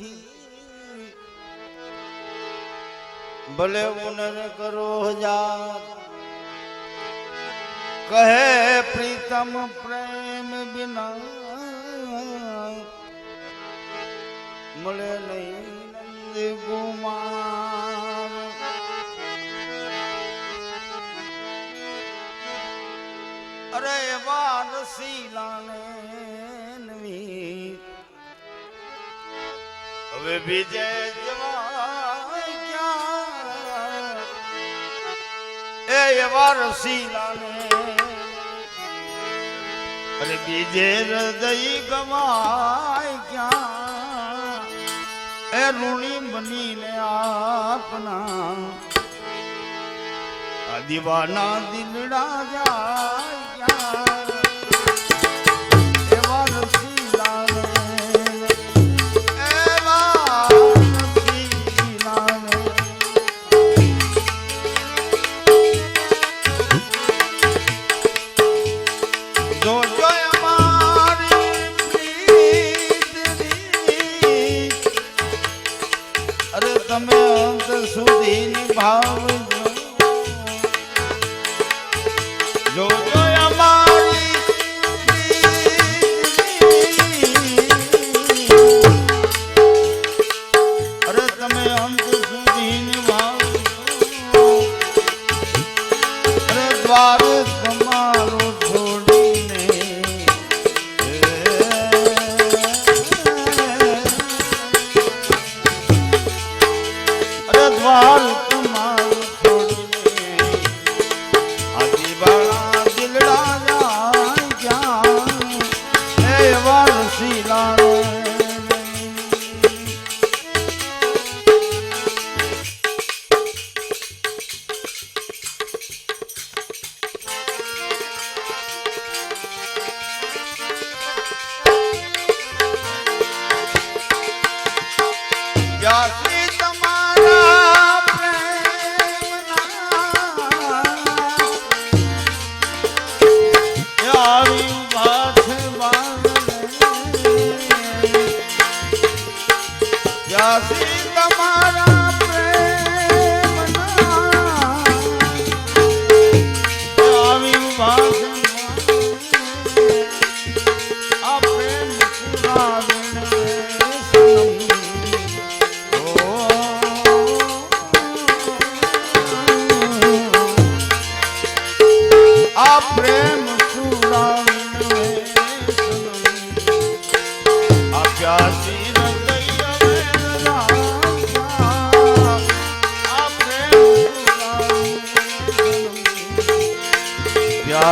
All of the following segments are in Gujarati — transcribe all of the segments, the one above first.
નહીં. ભલે ઉનર કરો હજાર કહે પ્રીતમ પ્રેમ બિના મળે નહીં નંદ ગુમાર. અરે એવા રસીલાને હવે બીજે એ એવા રસીલાને. અરે બીજે હૃદય ગમાય ક્યાં એ ઋણી બનીને આપના. દીવાના દિલડા જાય અંત સુધી ભાવ જો பாவி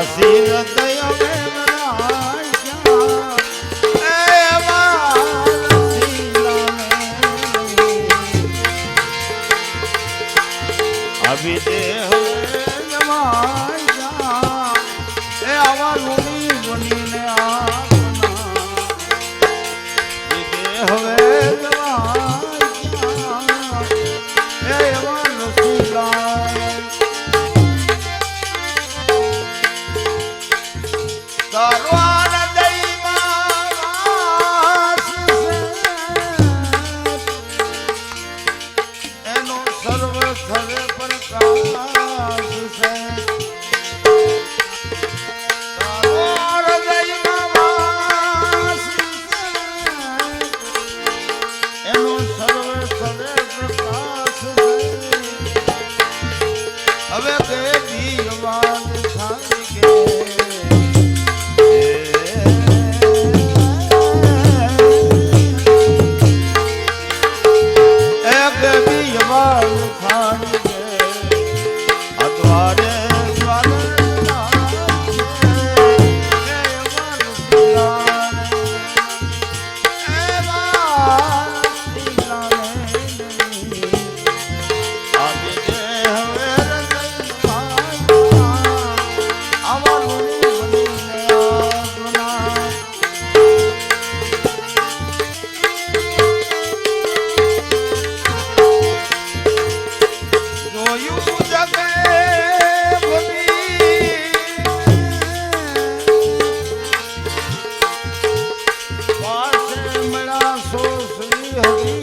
દાસી હૃદય મેં अभी दे গরি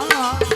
完了。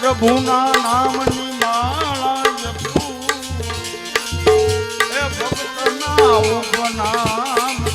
પ્રભુના નામની માળા જપું એ ભક્તના ઉપનામથી.